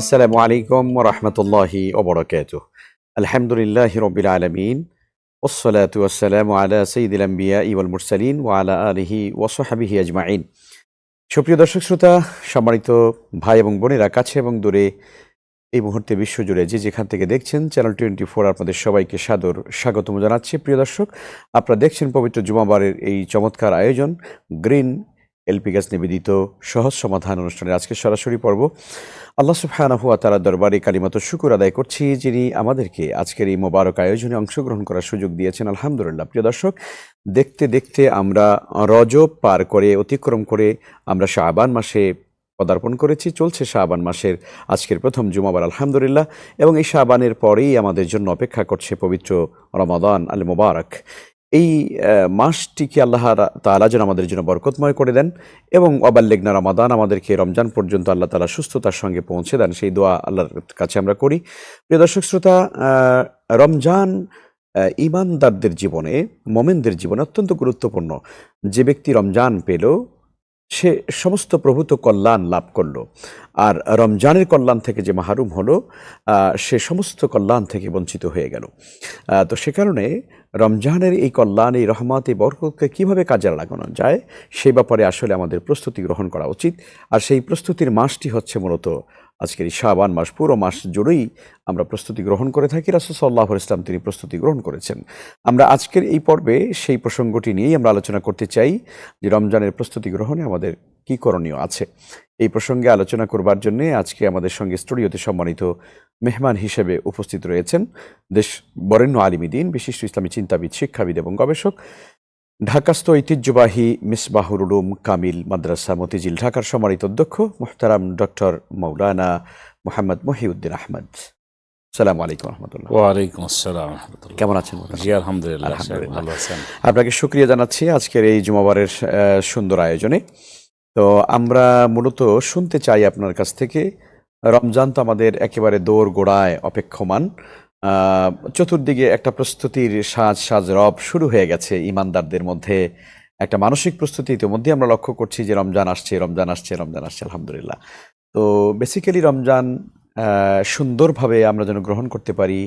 আসসালামু আলাইকুম রহমতুল্লাহি ওবরাকাত আলহামদুলিল্লাহ রবিল আলমিন। ওসলাত ওসালাম আলা সঈদুল আম্বিয়া ইউল মুরসালিন ওয়ালা আলহি ওসহাবিহি আজমাইন। সুপ্রিয় দর্শক শ্রোতা, সম্মানিত ভাই এবং বোনেরা কাছে এবং দূরে, এই মুহূর্তে বিশ্বজুড়ে যে যেখান থেকে দেখছেন চ্যানেল টোয়েন্টি ফোর আপনাদের সবাইকে সাদর স্বাগতম জানাচ্ছি। প্রিয় দর্শক, আপনারা দেখছেন পবিত্র জুমাবারের এই চমৎকার আয়োজন, গ্রিন এলপি গ্যাস নিবেদিত সহজ সমাধান অনুষ্ঠানের আজকে সরাসরি পর্ব। আল্লাহ ওয়া তাআলার দরবারে কালিমাত শুকুর আদায় করছি যিনি আমাদেরকে আজকের এই মোবারক আয়োজনে অংশগ্রহণ করার সুযোগ দিয়েছেন। আলহামদুলিল্লাহ। প্রিয় দর্শক, দেখতে দেখতে আমরা রজব পার করে, অতিক্রম করে আমরা শাবান মাসে পদার্পণ করেছি। চলছে শাবান মাসের আজকের প্রথম জুমাবার, আলহামদুলিল্লাহ। এবং এই শাবানের পরেই আমাদের জন্য অপেক্ষা করছে পবিত্র রমাদান আল মোবারক এই মাসটিকে আল্লাহ তালা যেন আমাদের জন্য বরকতময় করে দেন এবং অবাল্লেগনা রমাদান আমাদেরকে রমজান পর্যন্ত আল্লাহ তালা সুস্থতার সঙ্গে পৌঁছে দেন, সেই দোয়া আল্লাহর কাছে আমরা করি। প্রিয় দর্শক শ্রোতা রমজান ইমানদারদের জীবনে, মোমেনদের জীবনে অত্যন্ত গুরুত্বপূর্ণ। যে ব্যক্তি রমজান পেল সে সমস্ত প্রভূত কল্যাণ লাভ করল। আর রমজানের কল্যাণ থেকে যে মাহরুম হলো সে সমস্ত কল্যাণ থেকে বঞ্চিত হয়ে গেল। তো সে কারণে রমজানের এই কল্যাণ, এই রহমত, এই বরকতকে কীভাবে কাজে লাগানো যায় সেই ব্যাপারে আসলে আমাদের প্রস্তুতি গ্রহণ করা উচিত। আর সেই প্রস্তুতির মাসটি হচ্ছে মূলত আজকের এই শাবান মাস, পুরো মাস জুড়েই আমরা প্রস্তুতি গ্রহণ করে থাকি। রাসুল সাল্লাহ ইসলাম তিনি প্রস্তুতি গ্রহণ করেছেন। আমরা আজকের এই পর্বে সেই প্রসঙ্গটি নিয়েই আমরা আলোচনা করতে চাই যে রমজানের প্রস্তুতি গ্রহণে আমাদের কী করণীয় আছে। এই প্রসঙ্গে আলোচনা করবার জন্য আজকে আমাদের সঙ্গে স্টুডিওতে সম্মানিত মেহমান হিসেবে উপস্থিত রয়েছেন দেশ বরেণ্য আলিমিদিন বিশিষ্ট ইসলামী চিন্তাবিদ, শিক্ষাবিদ এবং গবেষক ঢাকাস্থ ঐতিহ্যবাহী মিসবাহুর উলুম কামিল মাদ্রাসা মতিঝিল ঢাকার সম্মানিত অধ্যক্ষ মোহতারাম ডক্টর মৌলানা মোহাম্মদ মহিউদ্দিন আহমদ। সালাম আলাইকুম রহমতুল্লাহ। ওয়ালাইকুম আসসালাম কেমন আছেন? জি আলহামদুলিল্লাহ ভালো আছেন। আপনাকে শুক্রিয়া জানাচ্ছি আজকের এই জুমাবারের সুন্দর আয়োজনে। তো আমরা মূলত শুনতে চাই আপনার কাছ থেকে রমজান তো আমাদের একেবারে দৌড় গোড়ায় অপেক্ষমান। চতুর্দিকে একটা প্রস্তুতির সাজ সাজ রব শুরু হয়ে গেছে ইমানদারদের মধ্যে। একটা মানসিক প্রস্তুতি ইতিমধ্যে আমরা লক্ষ্য করছি যে রমজান আসছে রমজান আসছে রমজান আসছে, আলহামদুলিল্লাহ। তো বেসিক্যালি রমজান সুন্দরভাবে আমরা যেন গ্রহণ করতে পারি,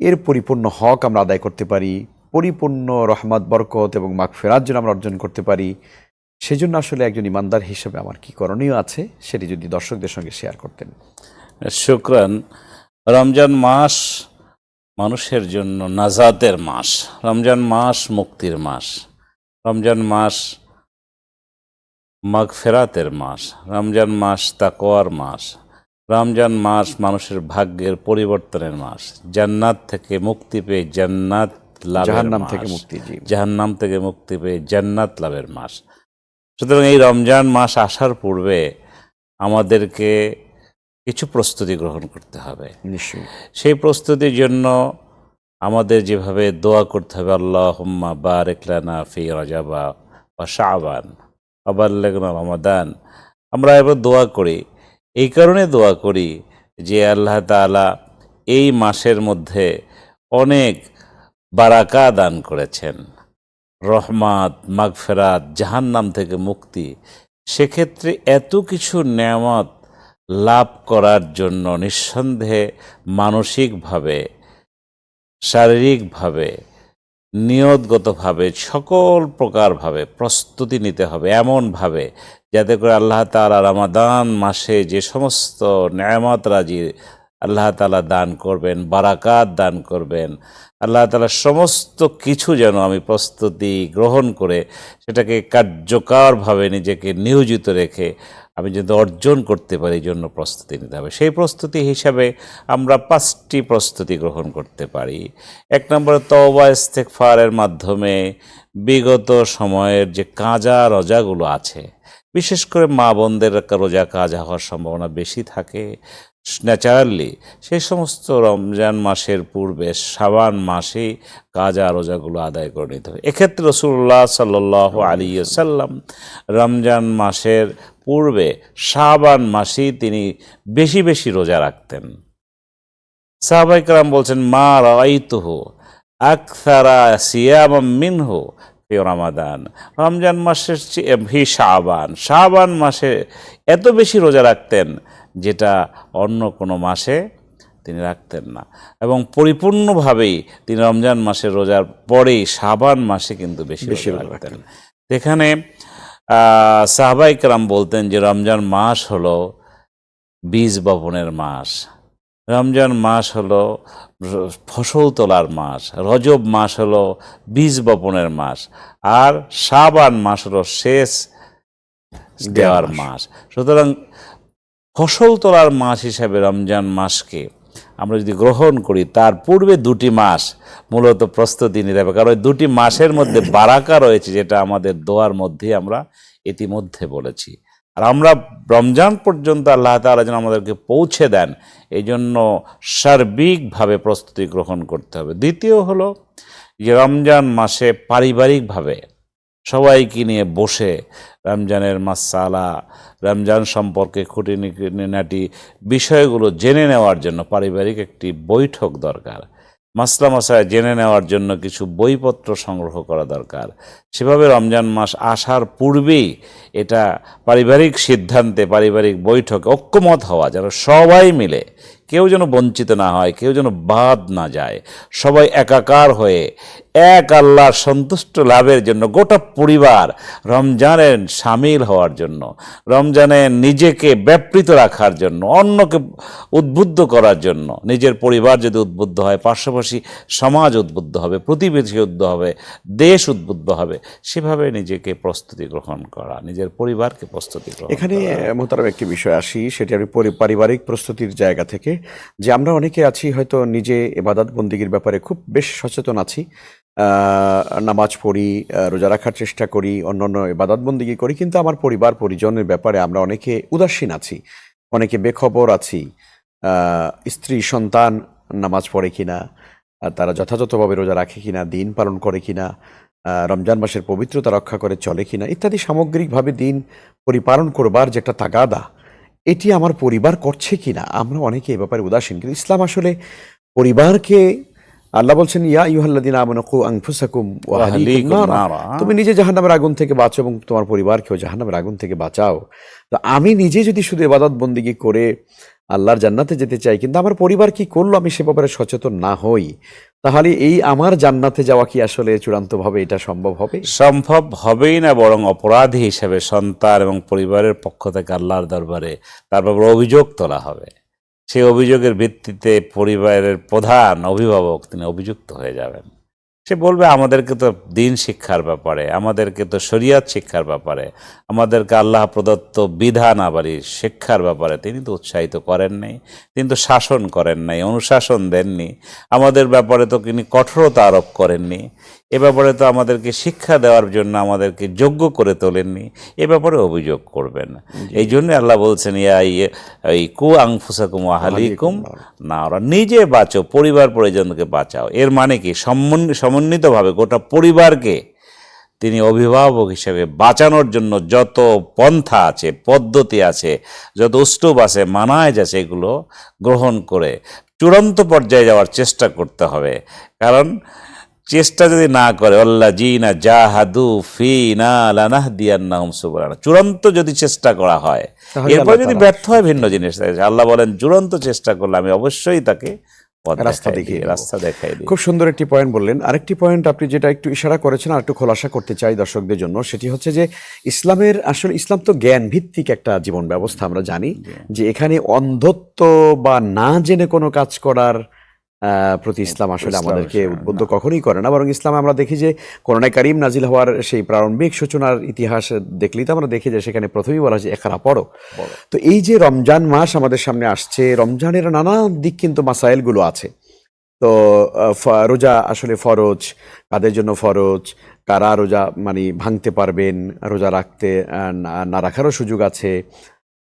এর পরিপূর্ণ হক আমরা আদায় করতে পারি, পরিপূর্ণ রহমত, বরকত এবং মাগফেরাত যেন আমরা অর্জন করতে পারি, সেজন্য আসলে একজন ইমানদার হিসেবে আমার কি করণীয় আছে সেটি যদি দর্শকদের সঙ্গে শেয়ার করতেন। শুক্রান, রমজান মাস মানুষের জন্য নাজাতের মাস। রমজান মাস মুক্তির মাস। রমজান মাস মাগফেরাতের মাস। রমজান মাস তাকোয়ার মাস। রমজান মাস মানুষের ভাগ্যের পরিবর্তনের মাস। জান্নাত থেকে মুক্তি পেয়ে জান্নাত লাভের জাহান্নাম থেকে মুক্তি জাহান্নাম থেকে মুক্তি পেয়ে জান্নাত লাভের মাস। সুতরাং এই রমজান মাস আসার পূর্বে আমাদেরকে কিছু প্রস্তুতি গ্রহণ করতে হবে। নিশ্চয়ই। সেই প্রস্তুতির জন্য আমাদের যেভাবে দোয়া করতে হবে আল্লাহ হুম্মা বারেকলানা ফি রজাবা বা শাহবান আবাল্লেগনা রমাদান। আমরা এবার দোয়া করি। এই কারণে দোয়া করি যে আল্লাহ তাআলা এই মাসের মধ্যে অনেক বারাকা দান করেছেন। রহমাত মাগফেরাত জাহান্নাম থেকে মুক্তি। সেক্ষেত্রে এত কিছু নেয়ামত লাভ করার জন্য নিঃসন্দেহে মানসিকভাবে, শারীরিকভাবে, নিয়তগতভাবে সকল প্রকারভাবে প্রস্তুতি নিতে হবে, এমনভাবে যাতে করে আল্লাহ তাআলা রমাদান মাসে যে সমস্ত নেয়ামত রাজি আল্লাহ তাআলা দান করবেন, বারাকাত দান করবেন, আল্লাহ তাআলা সমস্ত কিছু যেন আমি প্রস্তুতি গ্রহণ করে সেটাকে কার্যকরভাবে নিজেকে নিয়োজিত রেখে আমি যদি অর্জন করতে পারি, এই জন্য প্রস্তুতি নিতে হবে। সেই প্রস্তুতি হিসাবে আমরা পাঁচটি প্রস্তুতি গ্রহণ করতে পারি। এক নম্বরে তওবা ইস্তেকফারের মাধ্যমে বিগত সময়ের যে কাজা, রজাগুলো আছে, বিশেষ করে মা বোনদের রোজা কাজা হওয়ার সম্ভাবনা বেশি থাকে। ন্যাচারালি সেই সমস্ত রমজান মাসের পূর্বে সাবান মাসেই কাজা, রোজাগুলো আদায় করে নিতে হবে। এক্ষেত্রে রসুল্লাহ সাল্লাহ আলী সাল্লাম রমজান মাসের পূর্বে শাবান মাসেই তিনি বেশি বেশি রোজা রাখতেন। সাহাবাইকরাম বলছেন মা রাইতুহু আকসারা সিয়াম মিনহু রমাদান। রমজান মাসের ভি শাবান। শাবান মাসে এত বেশি রোজা রাখতেন যেটা অন্য কোনো মাসে তিনি রাখতেন না। এবং পরিপূর্ণভাবেই তিনি রমজান মাসে রোজার পরেই সাবান মাসে কিন্তু বেশি বেশি রাখতেন। এখানে সাহবাই কালাম বলতেন যে রমজান মাস হলো বীজ বপনের মাস। রমজান মাস হলো ফসল তোলার মাস। রজব মাস হলো বীজ বপনের মাস। আর সাবান মাস হলো শেষ দেওয়ার মাস। সুতরাং ফসল তোলার মাস হিসাবে রমজান মাসকে আমরা যদি গ্রহণ করি, তার পূর্বে দুটি মাস মূলত প্রস্তুতি নিতে হবে। কারণ ওই দুটি মাসের মধ্যে বারাকা রয়েছে, যেটা আমাদের দোয়ার মধ্যে আমরা ইতিমধ্যে বলেছি। আর আমরা রমজান পর্যন্ত আল্লাহ তাআলা যেন আমাদেরকে পৌঁছে দেন এই জন্য সার্বিকভাবে প্রস্তুতি গ্রহণ করতে হবে। দ্বিতীয় হলো যে রমজান মাসে পারিবারিকভাবে সবাইকে নিয়ে বসে রমজানের মাসালা, রমজান সম্পর্কে খুঁটিনাটি বিষয়গুলো জেনে নেওয়ার জন্য পারিবারিক একটি বৈঠক দরকার। মাসলা মাসায় জেনে নেওয়ার জন্য কিছু বইপত্র সংগ্রহ করা দরকার। সেভাবে রমজান মাস আসার পূর্বেই এটা পারিবারিক সিদ্ধান্তে, পারিবারিক বৈঠকে ঐক্যমত হওয়া, যেন সবাই মিলে কেউ যেন বঞ্চিত না হয়, কেউ যেন বাদ না যায়, সবাই একাকার হয়ে এক আল্লাহর সন্তুষ্ট লাভের জন্য গোটা পরিবার রমজানের সামিল হওয়ার জন্য রমজানে নিজেকে ব্যাপৃত রাখার জন্য অন্যকে উদ্বুদ্ধ করার জন্য নিজের পরিবার যদি উদ্বুদ্ধ হয় পাশাপাশি সমাজ উদ্বুদ্ধ হবে প্রতিবেশী উদ্বুদ্ধ হবে দেশ উদ্বুদ্ধ হবে সেভাবে নিজেকে প্রস্তুতি গ্রহণ করা নিজের পরিবারকে প্রস্তুতি গ্রহণ এখানে মোতারাম একটি বিষয় আসি সেটি আমি পারিবারিক প্রস্তুতির জায়গা থেকে যে আমরা অনেকে আছি হয়তো নিজে এবাদত বন্দিগির ব্যাপারে খুব বেশ সচেতন আছি নামাজ পড়ি রোজা রাখার চেষ্টা করি, অন্যান্য এবাদত বন্দিগি করি, কিন্তু আমার পরিবার, পরিজনের ব্যাপারে আমরা অনেকে উদাসীন আছি, অনেকে বেখবর আছি। স্ত্রী, সন্তান নামাজ পড়ে কিনা তারা যথাযথভাবে রোজা রাখে কিনা, দিন পালন করে কিনা রমজান মাসের পবিত্রতা রক্ষা করে চলে কিনা, ইত্যাদি সামগ্রিকভাবে দিন পরিপালন করবার যে একটা তাগাদা, এটি আমার পরিবার করছে কিনা, আমরা অনেকে এ ব্যাপারে উদাসীন, কিন্তু ইসলাম আসলে পরিবারকে আল্লাহ বলছেন ইয়া ইউহাল্লাদিন আমানকু আনফুসাকুম ওয়া আহলিকুম আহলিকুম নারা। নারা। তুমি নিজে জাহান্নামের আগুন থেকে বাঁচো এবং তোমার পরিবারকেও জাহান্নামের আগুন থেকে বাঁচাও তো আমি নিজে যদি শুধু ইবাদত বন্দিগি করে আল্লাহর জান্নাতে যেতে চাই কিন্তু আমার পরিবার কি করল আমি সে ব্যাপারে সচেতন না হই তাহলে এই আমার জান্নাতে যাওয়া কি আসলে চূড়ান্তভাবে এটা সম্ভব হবে সম্ভব হবেই না বরং অপরাধী হিসেবে সন্তান এবং পরিবারের পক্ষ থেকে আল্লাহর দরবারে তার ব্যাপারে অভিযোগ তোলা হবে সেই অভিযোগের ভিত্তিতে পরিবারের প্রধান অভিভাবক তিনি অভিযুক্ত হয়ে যাবেন। সে বলবে, আমাদেরকে তো দিন শিক্ষার ব্যাপারে, আমাদেরকে তো শরিয়াত শিক্ষার ব্যাপারে, আমাদেরকে আল্লাহ প্রদত্ত বিধান আবারই শিক্ষার ব্যাপারে তিনি তো উৎসাহিত করেন নাই, তিনি তো শাসন করেন নাই, অনুশাসন দেননি, আমাদের ব্যাপারে তো তিনি কঠোরতা আরোপ করেননি। এ ব্যাপারে তো আমাদেরকে শিক্ষা দেওয়ার জন্য আমাদেরকে যোগ্য করে তোলেননি। এ ব্যাপারে অভিযোগ করবেন। এই জন্য আল্লাহ বলছেন ইয়া এই কু আংফুসাকুম আহালিকুম না ওরা নিজে বাঁচো পরিবার পরিজনকে বাঁচাও। এর মানে কি? সমন- সমন্বিতভাবে গোটা পরিবারকে তিনি অভিভাবক হিসেবে বাঁচানোর জন্য যত পন্থা আছে পদ্ধতি আছে যত উষ্টুপ আছে মানায় আছে এগুলো গ্রহণ করে চূড়ান্ত পর্যায়ে যাওয়ার চেষ্টা করতে হবে। কারণ চেষ্টা যদি না করে আল্লাহ জি না জাহাদু ফি না লানাহ দিয়ান্নাহুম সুবহানাহু চূড়ান্ত যদি চেষ্টা করা হয় এরপর যদি ব্যর্থ হয় ভিন্ন জিনিস আল্লাহ বলেন চূড়ান্ত চেষ্টা করলে আমি অবশ্যই তাকে রাস্তা দেখাই দেখিয়ে রাস্তা দেখাই খুব সুন্দর একটি পয়েন্ট বললেন। আরেকটি পয়েন্ট আপনি যেটা একটু ইশারা করেছেন আর একটু খোলাসা করতে চাই দর্শকদের জন্য সেটি হচ্ছে যে ইসলামের আসলে ইসলাম তো জ্ঞান ভিত্তিক একটা জীবন ব্যবস্থা আমরা জানি যে এখানে অন্ধত্ব বা না জেনে কোনো কাজ করার প্রতি ইসলাম আসলে আমাদেরকে উদ্বুদ্ধ কখনোই করে না। বরং ইসলাম আমরা দেখি যে করোনা কারিম নাজিল হওয়ার সেই প্রারম্ভিক সূচনার ইতিহাস দেখলেই তো আমরা দেখি যে সেখানে প্রথমেই বলা হয় যে এখানা পড়ো। তো এই যে রমজান মাস আমাদের সামনে আসছে রমজানের নানা দিক কিন্তু মাসাইলগুলো আছে। তো রোজা আসলে ফরজ কাদের জন্য ফরজ কারা রোজা মানে ভাঙতে পারবেন রোজা রাখতে না- না রাখারও সুযোগ আছে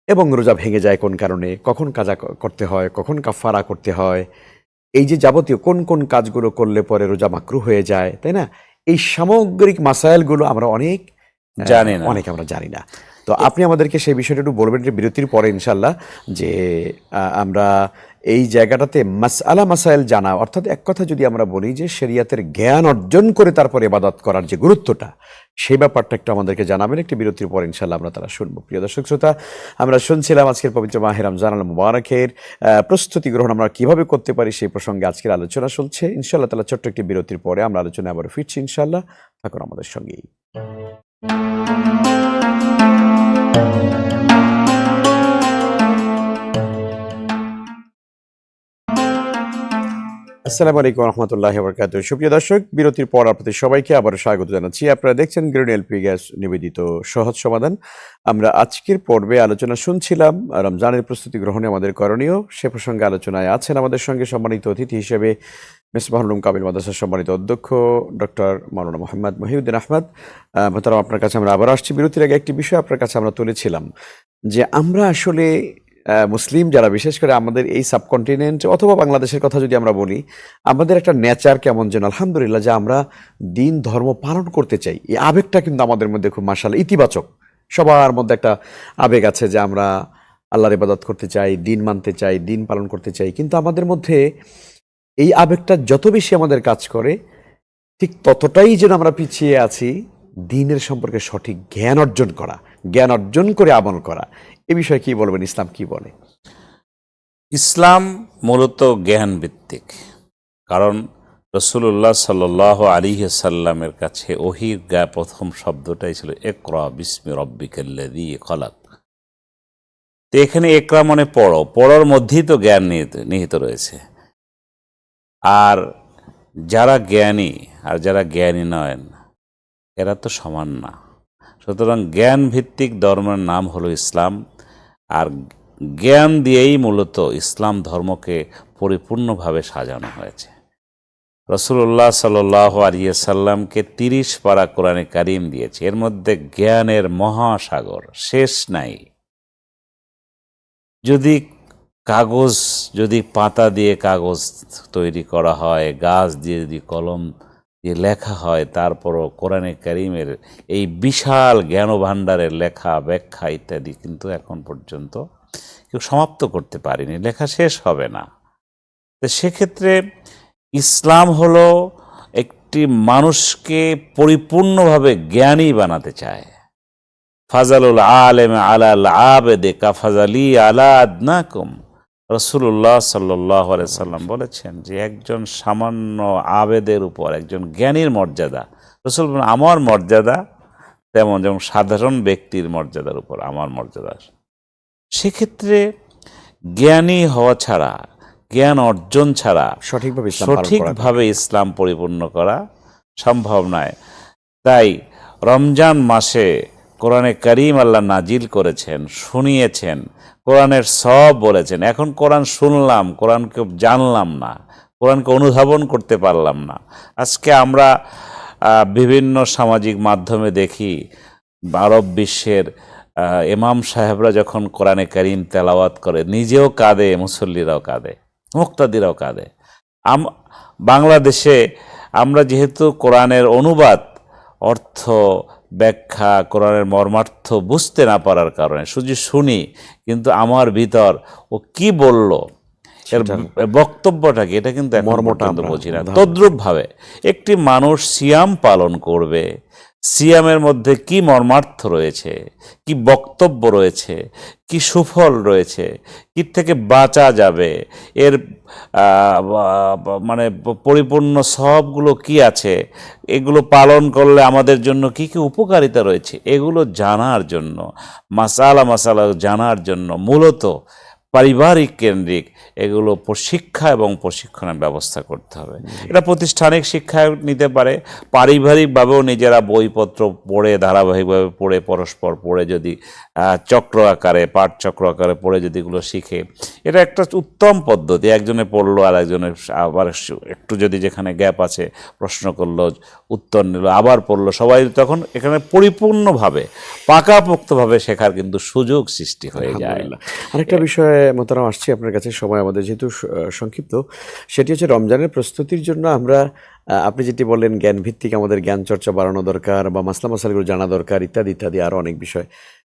এবং রোজা ভেঙে যায় কোন কারণে? কখন কাজা করতে হয় কখন কাফারা করতে হয় এই যে যাবতীয় কোন কোন কাজগুলো করলে পরে রোজা মাকরু হয়ে যায় তাই না এই সামগ্রিক মাসাইলগুলো আমরা অনেক জানি না। অনেক আমরা জানি না তো আপনি আমাদেরকে সেই বিষয়টা একটু বলবেন যে বিরতির পরে ইনশাল্লাহ যে আমরা এই জায়গাটাতে মাসআলা মাসাইল জানা, অর্থাৎ এক কথা যদি আমরা বলি যে, শরিয়াতের জ্ঞান অর্জন করে তারপরে এবাদত করার যে গুরুত্বটা, সেই ব্যাপারটা একটু আমাদেরকে জানাবেন, একটি বিরতির পর ইনশাল্লাহ আমরা তারা শুনব। প্রিয় দর্শক শ্রোতা, আমরা শুনছিলাম আজকের পবিত্র মাহের রমজান আল মুবারকের প্রস্তুতি গ্রহণ আমরা কীভাবে করতে পারি সেই প্রসঙ্গে আজকের আলোচনা চলছে। ইনশাল্লাহ তালা ছোট্ট একটি বিরতির পরে আমরা আলোচনা আবার ফিরছি ইনশাল্লাহ থাকুন আমাদের সঙ্গেই। আসসালামু আলাইকুম রহমতুল্লাহ বরকাত সুপ্রিয় দর্শক, বিরতির পর আপনাদের সবাইকে আবার স্বাগত জানাচ্ছি। আপনারা দেখছেন গ্রিন এলপি গ্যাস নিবেদিত সহজ সমাধান। আমরা আজকের পর্বে আলোচনা শুনছিলাম, রমজানের প্রস্তুতি গ্রহণে আমাদের করণীয়। সে প্রসঙ্গে আলোচনায় আছেন আমাদের সঙ্গে সম্মানিত অতিথি হিসেবে মেসবাহুলুম কাবিল মাদ্রাসার সম্মানিত অধ্যক্ষ ডক্টর মৌলানা মোহাম্মদ মহিউদ্দিন আহমদ। আহ, মোহতারাম আপনার কাছে আমরা আবার আসছি। বিরতির আগে একটি বিষয় আপনার কাছে আমরা তুলেছিলাম যে আমরা আসলে মুসলিম যারা বিশেষ করে আমাদের এই সাবকন্টিনেন্ট অথবা বাংলাদেশের কথা যদি আমরা বলি আমাদের একটা নেচার কেমন যেন আলহামদুলিল্লাহ যে আমরা দিন ধর্ম পালন করতে চাই। এই আবেগটা কিন্তু আমাদের মধ্যে খুব মাসাল ইতিবাচক। সবার মধ্যে একটা আবেগ আছে যে আমরা আল্লাহর ইবাদত করতে চাই দিন মানতে চাই দিন পালন করতে চাই। কিন্তু আমাদের মধ্যে এই আবেগটা যত বেশি আমাদের কাজ করে, ঠিক ততটাই যেন আমরা পিছিয়ে আছি দিনের সম্পর্কে সঠিক জ্ঞান অর্জন করা, জ্ঞান অর্জন করে আমল করা। এ বিষয়ে কি বলবেন? ইসলাম কি বলে? ইসলাম মূলত জ্ঞান ভিত্তিক কারণ রসুল্লাহ সাল আলী সাল্লামের কাছে ওহির গা প্রথম শব্দটাই ছিল একরা বিস্মি রব্বিকাল্লাদি খলাক। তো এখানে একরা মানে পড়ো। পড়ার মধ্যেই তো জ্ঞান নিহিত রয়েছে। আর যারা জ্ঞানী আর যারা জ্ঞানী নয়, এরা তো সমান না। সুতরাং জ্ঞান ভিত্তিক ধর্মের নাম হলো ইসলাম, আর জ্ঞান দিয়েই মূলত ইসলাম ধর্মকে পরিপূর্ণভাবে সাজানো হয়েছে। রসুল্লাহ সাল আলিয়াল্লামকে তিরিশ পারা কোরআনে কারিম দিয়েছে। এর মধ্যে জ্ঞানের মহাসাগর শেষ নাই। যদি কাগজ যদি পাতা দিয়ে কাগজ তৈরি করা হয়, গাছ দিয়ে যদি কলম দিয়ে লেখা হয়, তারপরও কোরআনে কারিমের এই বিশাল জ্ঞান ভাণ্ডারের লেখা, ব্যাখ্যা ইত্যাদি কিন্তু এখন পর্যন্ত কেউ সমাপ্ত করতে পারেনি, লেখা শেষ হবে না। তো সেক্ষেত্রে ইসলাম হলো একটি মানুষকে পরিপূর্ণভাবে জ্ঞানী বানাতে চায়। ফাজালুল আলেম আলাল আবেদে কা কাফাজালি আলা আদনাকুম। রসুল্লাহ সাল্লাহ সাল্লাম বলেছেন যে একজন সামান্য আবেদের উপর একজন জ্ঞানীর মর্যাদা রসুল আমার মর্যাদা তেমন যেমন সাধারণ ব্যক্তির মর্যাদার উপর আমার মর্যাদা। সেক্ষেত্রে জ্ঞানী হওয়া ছাড়া জ্ঞান অর্জন ছাড়া সঠিকভাবে সঠিকভাবে ইসলাম পরিপূর্ণ করা সম্ভব নয়। তাই রমজান মাসে কোরআনে করিম আল্লাহ নাজিল করেছেন, শুনিয়েছেন, কোরআনের সব বলেছেন। এখন কোরআন শুনলাম, কোরআনকে জানলাম না, কোরআনকে অনুধাবন করতে পারলাম না। আজকে আমরা বিভিন্ন সামাজিক মাধ্যমে দেখি, আরব বিশ্বের ইমাম সাহেবরা যখন কোরআনে করিম তেলাওয়াত করে, নিজেও কাঁদে, মুসল্লিরাও কাঁদে, মুক্তাদিরাও কাঁদে। আম, বাংলাদেশে আমরা যেহেতু কোরআনের অনুবাদ, অর্থ ব্যাখ্যা কোরআনের মর্মার্থ বুঝতে না পারার কারণে। শুধু শুনি কিন্তু আমার ভিতর ও কি বলল এর বক্তব্যটাকে এটা কিন্তু মর্মটা বুঝি না। তদ্রুপভাবে ভাবে একটি মানুষ সিয়াম পালন করবে সিয়ামের মধ্যে কি মর্মার্থ রয়েছে? কি বক্তব্য রয়েছে? কি সুফল রয়েছে? কি থেকে বাঁচা যাবে? এর মানে পরিপূর্ণ সবগুলো কি আছে? এগুলো পালন করলে আমাদের জন্য কি কি উপকারিতা রয়েছে? এগুলো জানার জন্য, মাসালা মাসালা জানার জন্য, মূলত পারিবারিক কেন্দ্রিক এগুলো প- শিক্ষা এবং প্রশিক্ষণের ব্যবস্থা করতে হবে। এটা প্রতিষ্ঠানিক শিক্ষা নিতে পারে। পারিবারিকভাবেও নিজেরা বইপত্র পড়ে ধারাবাহিকভাবে পড়ে পরস্পর পড়ে যদি চক্র আকারে পাঠ চক্র আকারে পড়ে যদি এগুলো শিখে। এটা একটা উত্তম পদ্ধতি। একজনে পড়ল আর একজনের আবার একটু যদি যেখানে গ্যাপ আছে প্রশ্ন করল উত্তর নিল আবার পড়ল সবাই তখন এখানে পরিপূর্ণভাবে পাকাপোক্তভাবে শেখার কিন্তু সুযোগ সৃষ্টি হয়ে যায়। আরেকটা বিষয়ে মোতারাম আসছি আপনার কাছে। সময় আমাদের যেহেতু সংক্ষিপ্ত, সেটি হচ্ছে রমজানের প্রস্তুতির জন্য আমরা আপনি যেটি বললেন জ্ঞান ভিত্তিক আমাদের জ্ঞান চর্চা বাড়ানো দরকার বা মাসলা মশালগুলো জানা দরকার, ইত্যাদি ইত্যাদি আরও অনেক বিষয়।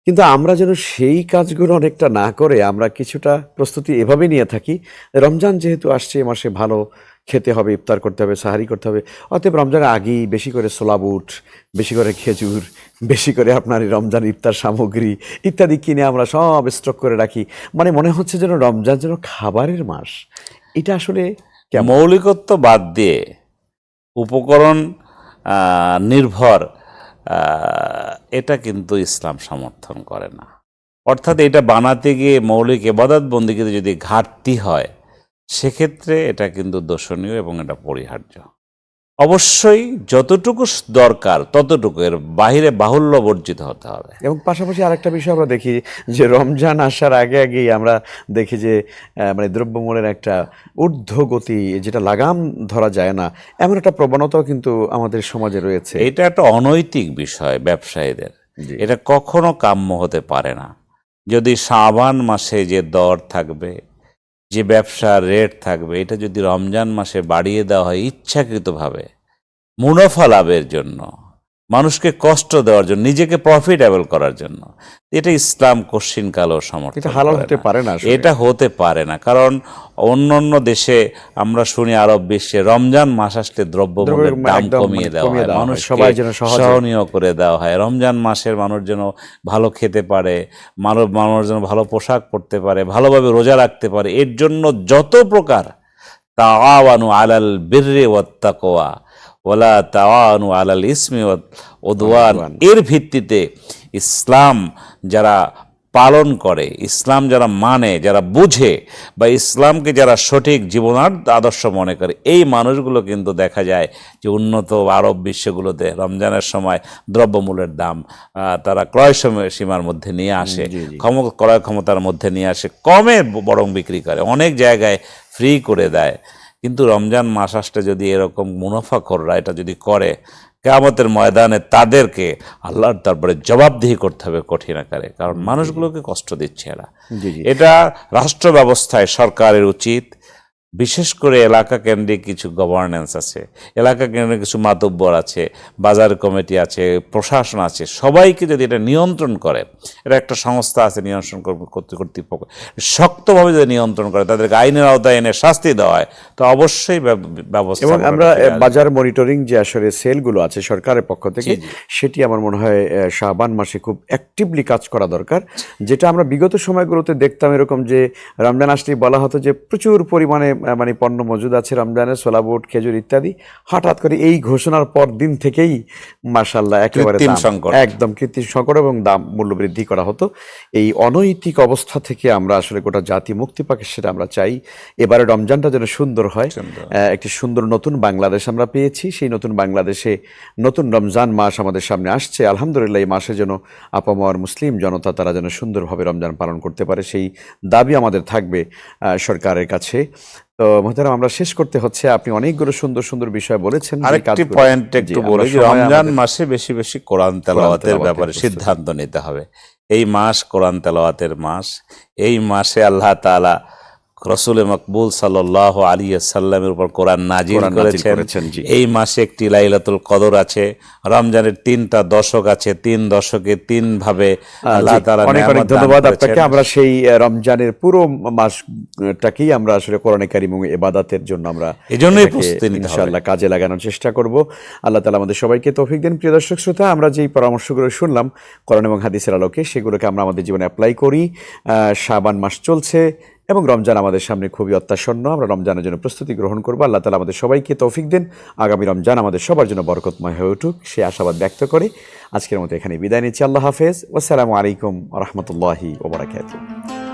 কিন্তু আমরা যেন সেই কাজগুলো অনেকটা না করে আমরা কিছুটা প্রস্তুতি এভাবে নিয়ে থাকি। রমজান যেহেতু আসছে, এ মাসে ভালো খেতে হবে, ইফতার করতে হবে, সাহারি করতে হবে। অতএব রমজানের আগেই বেশি করে সোলাবুট বেশি করে খেজুর, বেশি করে আপনার রমজান ইফতার সামগ্রী ইত্যাদি কিনে আমরা সব স্টক করে রাখি। মানে মনে হচ্ছে যেন রমজান যেন খাবারের মাস। এটা আসলে মৌলিকত্ব বাদ দিয়ে উপকরণ নির্ভর এটা কিন্তু ইসলাম সমর্থন করে না। অর্থাৎ এটা বানাতে গিয়ে মৌলিক এবাদত বন্দিগিতে যদি ঘাটতি হয় সেক্ষেত্রে এটা কিন্তু দর্শনীয় এবং এটা পরিহার্য। অবশ্যই যতটুকু দরকার ততটুকু এর বাহিরে বাহুল্য বর্জিত হতে হবে। এবং পাশাপাশি আরেকটা বিষয় আমরা দেখি যে রমজান আসার আগে আগেই আমরা দেখি যে মানে দ্রব্যমূল্যের একটা ঊর্ধ্বগতি যেটা লাগাম ধরা যায় না এমন একটা প্রবণতাও কিন্তু আমাদের সমাজে রয়েছে। এটা একটা অনৈতিক বিষয় ব্যবসায়ীদের। এটা কখনো কাম্য হতে পারে না। যদি সাবান মাসে যে দর থাকবে যে ব্যবসার রেট থাকবে, এটা যদি রমজান মাসে বাড়িয়ে দেওয়া হয় ইচ্ছাকৃতভাবে, মুনাফা লাভের জন্য। মানুষকে কষ্ট দেওয়ার জন্য নিজেকে প্রফিটেবল করার জন্য। এটা ইসলাম কশ্চিনকালও সমর্থন এটা হালাল হতে পারে না এটা হতে পারে না কারণ অন্য অন্য দেশে আমরা শুনি আরব বিশ্বে রমজান মাস আসলে দ্রব্যমূল্যের দাম কমিয়ে মানে দেওয়া হয় মানুষ সবাই যেন সহনীয় করে দেওয়া হয়। রমজান মাসের মানুষ যেন ভালো খেতে পারে মানব মানুষ যেন ভালো পোশাক পরতে পারে ভালোভাবে রোজা রাখতে পারে এর জন্য যত প্রকার তাওয়ানু আলাল বিররে ওয়াত্তাকওয়া ওয়ালা তাওয়ানু আলাল ইসমি ওদওয়ান এর ভিত্তিতে ইসলাম যারা পালন করে ইসলাম যারা মানে যারা বুঝে বা ইসলামকে যারা সঠিক জীবনার আদর্শ মনে করে এই মানুষগুলো কিন্তু দেখা যায় যে উন্নত আরব বিশ্বগুলোতে রমজানের সময় দ্রব্যমূল্যের দাম তারা ক্রয় সময় সীমার মধ্যে নিয়ে আসে। ক্ষম ক্রয় ক্ষমতার মধ্যে নিয়ে আসে কমে বরং বিক্রি করে অনেক জায়গায় ফ্রি করে দেয়। কিন্তু রমজান মাস আসতে যদি এরকম মুনাফাখররা এটা যদি করে কেয়ামতের ময়দানে তাদেরকে আল্লাহর তারপরে জবাবদিহি করতে হবে কঠিন আকারে কারণ মানুষগুলোকে কষ্ট দিচ্ছে এরা। এটা রাষ্ট্র ব্যবস্থায় সরকারের উচিত বিশেষ করে এলাকা কেন্দ্রিক কিছু গভর্নেন্স আছে এলাকা কেন্দ্রিক কিছু মাতব্বর আছে বাজার কমিটি আছে প্রশাসন আছে সবাইকে যদি এটা নিয়ন্ত্রণ করে এটা একটা সংস্থা আছে নিয়ন্ত্রণ কর- কর্তৃ- কর্তৃপক্ষ শক্তভাবে যদি নিয়ন্ত্রণ করে তাদেরকে আইনের আওতায় এনে শাস্তি দেওয়া হয় তো অবশ্যই ব্যব- ব্যবস্থা এবং আমরা বাজার মনিটরিং যে আসলে সেলগুলো আছে সরকারের পক্ষ থেকে সেটি আমার মনে হয় আহ, শাবান মাসে খুব অ্যাক্টিভলি কাজ করা দরকার যেটা আমরা বিগত সময়গুলোতে দেখতাম এরকম যে রমজান আসলেই বলা হতো যে প্রচুর পরিমাণে মানে পণ্য মজুদ আছে রমজানের সোলাবুট খেজুর ইত্যাদি। হঠাৎ করে এই ঘোষণার পর দিন থেকেই মার্শাল্লাহ একেবারে একদম কৃত্রিম সংকট এবং দাম মূল্য বৃদ্ধি করা হতো। এই অনৈতিক অবস্থা থেকে আমরা আসলে গোটা জাতি মুক্তি পাকে সেটা আমরা চাই। এবারে রমজানটা যেন সুন্দর হয়। একটি সুন্দর নতুন বাংলাদেশ আমরা পেয়েছি। সেই নতুন বাংলাদেশে নতুন রমজান মাস আমাদের সামনে আসছে। আলহামদুলিল্লাহ এই মাসে যেন আপামর মুসলিম জনতা তারা যেন সুন্দরভাবে রমজান পালন করতে পারে সেই দাবি আমাদের থাকবে সরকারের কাছে। তো মোহতারাম আমরা শেষ করতে হচ্ছে। আপনি অনেকগুলো সুন্দর সুন্দর বিষয় বলেছেন আরেকটি পয়েন্ট একটু বলি যে রমজান মাসে বেশি বেশি কোরআন তেলাওয়াতের তেলাওয়াতের ব্যাপারে সিদ্ধান্ত নিতে হবে। এই মাস কোরআন তেলাওয়াতের মাস। এই মাসে আল্লাহ তাআলা রসুল মকবুল সাল্লাহ আলী সাল্লামের উপর কোরআন নাজিল করেছেন। এই মাসে একটি লাইলাতুল কদর আছে। রমজানের তিনটা দশক আছে। তিন দশকে তিন ভাবে অনেক অনেক ধন্যবাদ আপনাকে। আমরা সেই রমজানের পুরো মাসটাকেই আমরা আসলে কোরআনে কারিম এবং এবাদাতের জন্য আমরা এই জন্যই ইনশাআল্লাহ কাজে লাগানোর চেষ্টা করব। আল্লাহ তালা আমাদের সবাইকে তৌফিক দেন। প্রিয় দর্শক শ্রোতা আমরা যেই পরামর্শগুলো শুনলাম কোরআন এবং হাদিসের আলোকে সেগুলোকে আমরা আমাদের জীবনে অ্যাপ্লাই করি। আহ, শাবান মাস চলছে। এবং রমজান আমাদের সামনে খুবই অত্যাসন্ন। আমরা রমজানের জন্য প্রস্তুতি গ্রহণ করব। আল্লাহ তালা আমাদের সবাইকে তৌফিক দিন। আগামী রমজান আমাদের সবার জন্য বরকতময় হয়ে উঠুক, সে আশাবাদ ব্যক্ত করে আজকের মতো এখানে বিদায় নিচ্ছি। আল্লাহ হাফেজ। ওসালামু আলাইকুম রহমতুল্লাহি ওবরাকাতুহ